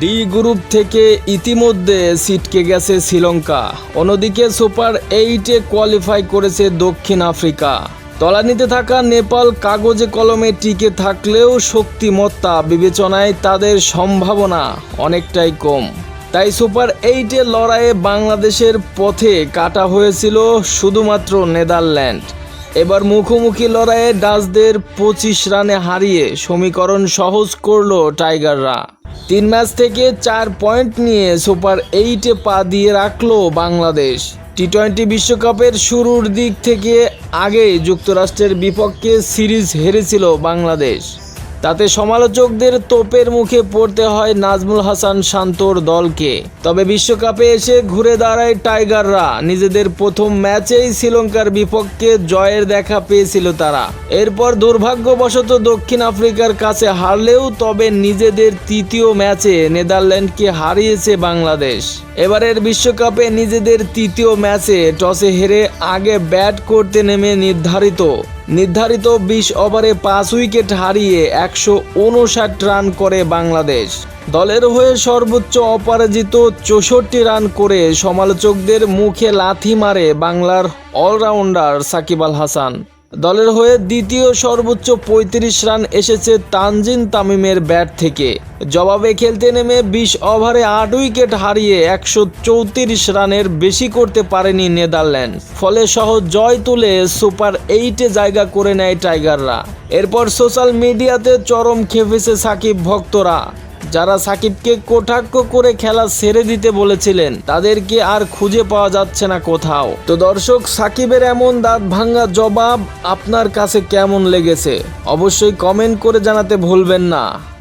D group থেকে ইতিমধ্যে ছিটকে গেছে শ্রীলঙ্কা। অন্যদিকে সুপার এইটে কোয়ালিফাই করেছে দক্ষিণ আফ্রিকা। তলানিতে থাকা নেপাল কাগজে কলমে টিকে থাকলেও শক্তিমত্তা বিবেচনায় তাদের সম্ভাবনা অনেকটাই কম। তাই সুপার এইটে লড়াইয়ে বাংলাদেশের পথে কাটা হয়েছিল শুধুমাত্র নেদারল্যান্ড। এবার মুখোমুখি লড়াইয়ে ডাচদের পঁচিশ রানে হারিয়ে সমীকরণ সহজ করল টাইগাররা। তিন ম্যাচ থেকে চার পয়েন্ট নিয়ে সুপার এইটে পা দিয়ে রাখল বাংলাদেশ। টি টোয়েন্টি বিশ্বকাপের শুরুর দিক থেকে আগে যুক্তরাষ্ট্রের বিপক্ষে সিরিজ হেরেছিল বাংলাদেশ। তাতে সমালোচকদের তোপের মুখে পড়তে হয় নাজমুল হাসান শান্তর দলকে। তবে বিশ্বকাপে এসে ঘুরে দাঁড়ায় টাইগাররা। নিজেদের প্রথম ম্যাচেই শ্রীলঙ্কার বিপক্ষে জয়ের দেখা পেয়েছিল তারা। এরপর দুর্ভাগ্যবশত দক্ষিণ আফ্রিকার কাছে হারলেও তবে নিজেদের তৃতীয় ম্যাচে নেদারল্যান্ডকে হারিয়েছে বাংলাদেশ। এবারের বিশ্বকাপে নিজেদের তৃতীয় ম্যাচে টসে হেরে আগে ব্যাট করতে নেমে নির্ধারিত। নির্ধারিত বিশ ওভারে পাঁচ উইকেট হারিয়ে একশো উনষাট রান করে বাংলাদেশ। দলের হয়ে সর্বোচ্চ অপরাজিত চৌষট্টি রান করে সমালোচকদের মুখে লাথি মারে বাংলার অলরাউন্ডার সাকিব আল হাসান। দলের হয়ে দ্বিতীয় সর্বোচ্চ পঁয়ত্রিশ রান এসেছে তানজিন তামিমের ব্যাট থেকে। জবাবে খেলতে নেমে বিশ ওভারে আট উইকেট হারিয়ে একশো চৌত্রিশ রানের বেশি করতে পারেনি নেদারল্যান্ড। ফলে সহজ জয় তুলে সুপার এইটে জায়গা করে নেয় টাইগাররা। এরপর সোশ্যাল মিডিয়াতে চরম খেপেছে সাকিব ভক্তরা। যারা সাকিবকে কটাক্ষ করে খেলা ছেড়ে দিতে বলেছিলেন, তাদেরকে আর খুঁজে পাওয়া যাচ্ছে না কোথাও। তো দর্শক, সাকিবের এমন দাঁত ভাঙ্গা জবাব আপনার কাছে কেমন লেগেছে? অবশ্যই কমেন্ট করে জানাতে ভুলবেন না।